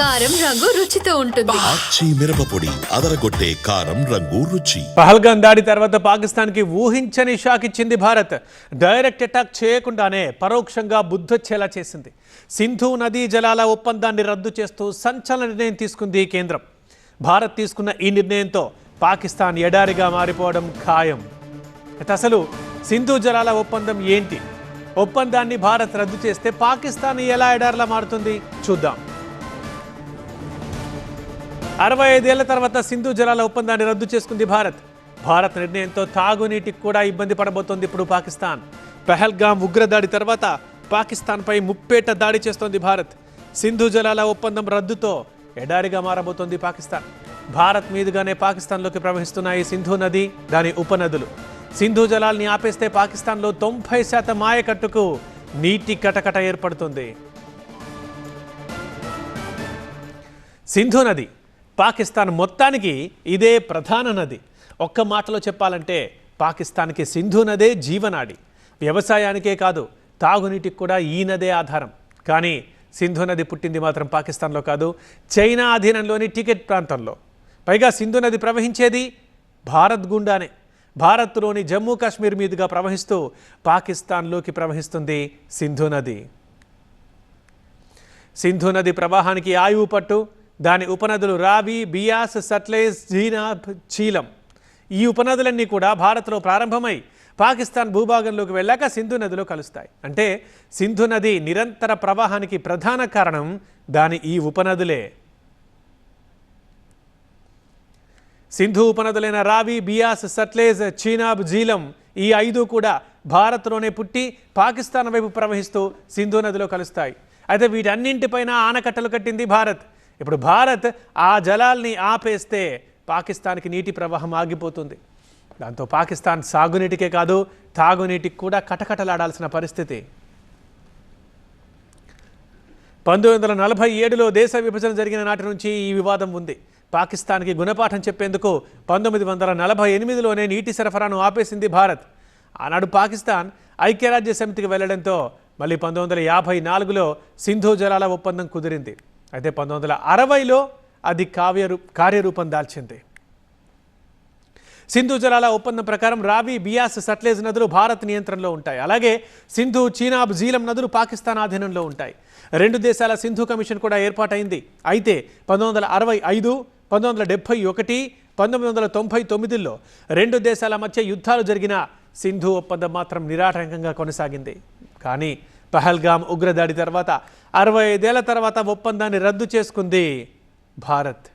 కారం రంగు రుచితో ఉంటుంది. ఆచి మిరపపొడి అదరగొట్టే కారం రంగు రుచి. పహల్గాన్ దాడి తర్వాత పాకిస్తాన్కి ఊహించని షాక్ ఇచ్చింది భారత్. డైరెక్ట్ అటాక్ చేయకుండానే పరోక్షంగా బుద్ధొచ్చేలా చేసింది. సింధు నదీ జలాల ఒప్పందాన్ని రద్దు చేస్తూ సంచలన నిర్ణయం తీసుకుంది ఈ కేంద్రం. భారత్ తీసుకున్న ఈ నిర్ణయంతో పాకిస్తాన్ ఎడారిగా మారిపోవడం ఖాయం. అసలు సింధు జలాల ఒప్పందం ఏంటి? ఒప్పందాన్ని భారత్ రద్దు చేస్తే పాకిస్తాన్ ఎలా ఎడారిలా మారుతుంది? చూద్దాం. అరవై ఐదేళ్ళ తర్వాత సింధు జలాల ఒప్పందాన్ని రద్దు చేసుకుంది భారత్. భారత్ నిర్ణయంతో తాగునీటికి కూడా ఇబ్బంది పడబోతోంది ఇప్పుడు పాకిస్తాన్. పెహల్గాం ఉగ్రదాడి తర్వాత పాకిస్తాన్పై ముప్పేట దాడి చేస్తోంది భారత్. సింధు జలాల ఒప్పందం రద్దుతో ఎడారిగా మారబోతోంది పాకిస్తాన్. భారత్ మీదుగానే పాకిస్తాన్లోకి ప్రవహిస్తున్నాయి సింధు నది దాని ఉపనదులు. సింధు జలాల్ని ఆపేస్తే పాకిస్తాన్లో తొంభై శాతం మాయకట్టుకు నీటి కటకట ఏర్పడుతుంది. సింధు నది పాకిస్తాన్ మొత్తానికి ఇదే ప్రధాన నది. ఒక్క మాటలో చెప్పాలంటే పాకిస్తాన్కి సింధు నదే జీవనాడి. వ్యవసాయానికే కాదు తాగునీటికి కూడా ఈ నదే ఆధారం. కానీ సింధు నది పుట్టింది మాత్రం పాకిస్తాన్లో కాదు చైనా అధీనంలోని టికెట్ ప్రాంతంలో. పైగా సింధు నది ప్రవహించేది భారత్ గుండానే. భారత్లోని జమ్మూ కాశ్మీర్ మీదుగా ప్రవహిస్తూ పాకిస్తాన్లోకి ప్రవహిస్తుంది సింధు నది. సింధు నది ప్రవాహానికి ఆయువు పట్టు దాని ఉపనదులు రావి బియాస్ సట్లేజ్ జీనాబ్ చీలం. ఈ ఉపనదులన్నీ కూడా భారత్లో ప్రారంభమై పాకిస్తాన్ భూభాగంలోకి వెళ్ళాక సింధు నదిలో కలుస్తాయి. అంటే సింధు నది నిరంతర ప్రవాహానికి ప్రధాన కారణం దాని ఈ ఉపనదులే. సింధు ఉపనదులైన రావి బియాస్ సట్లేజ్ చీనాబ్ జీలం ఈ ఐదు కూడా భారత్లోనే పుట్టి పాకిస్తాన్ వైపు ప్రవహిస్తూ సింధు నదిలో కలుస్తాయి. అయితే వీటన్నింటిపైన ఆనకట్టలు కట్టింది భారత్. ఇప్పుడు భారత్ ఆ జలాల్ని ఆపేస్తే పాకిస్తాన్కి నీటి ప్రవాహం ఆగిపోతుంది. దాంతో పాకిస్తాన్ సాగునీటికే కాదు తాగునీటికి కూడా కటకటలాడాల్సిన పరిస్థితి. పంతొమ్మిది వందల నలభై ఏడులో దేశ విభజన జరిగిన నాటి నుంచి ఈ వివాదం ఉంది. పాకిస్తాన్కి గుణపాఠం చెప్పేందుకు పంతొమ్మిది వందల నలభై ఎనిమిదిలోనే నీటి సరఫరాను ఆపేసింది భారత్. ఆనాడు పాకిస్తాన్ ఐక్యరాజ్య సమితికి వెళ్ళడంతో మళ్ళీ పంతొమ్మిది వందల యాభై నాలుగులో సింధు జలాల ఒప్పందం కుదిరింది. అయితే పంతొమ్మిది వందల అరవైలో అది కావ్య కార్యరూపం దాల్చింది. సింధు జలాల ఒప్పందం ప్రకారం రావి బియాస్ సట్లేజ్ నదులు భారత్ నియంత్రణలో ఉంటాయి. అలాగే సింధు చీనాబ్ జీలం నదులు పాకిస్తాన్ ఆధీనంలో ఉంటాయి. రెండు దేశాల సింధు కమిషన్ కూడా ఏర్పాటైంది. అయితే పంతొమ్మిది వందల అరవై ఐదు పంతొమ్మిది వందల డెబ్బై ఒకటి పంతొమ్మిది వందల తొంభై తొమ్మిదిలో రెండు దేశాల మధ్య యుద్ధాలు జరిగిన సింధు ఒప్పందం మాత్రం నిరాటంకంగా కొనసాగింది. కానీ పహల్గాం ఉగ్రదాడి తర్వాత అరవై ఐదేళ్ళ తర్వాత ఒప్పందాన్ని రద్దు చేసుకుంది భారత్.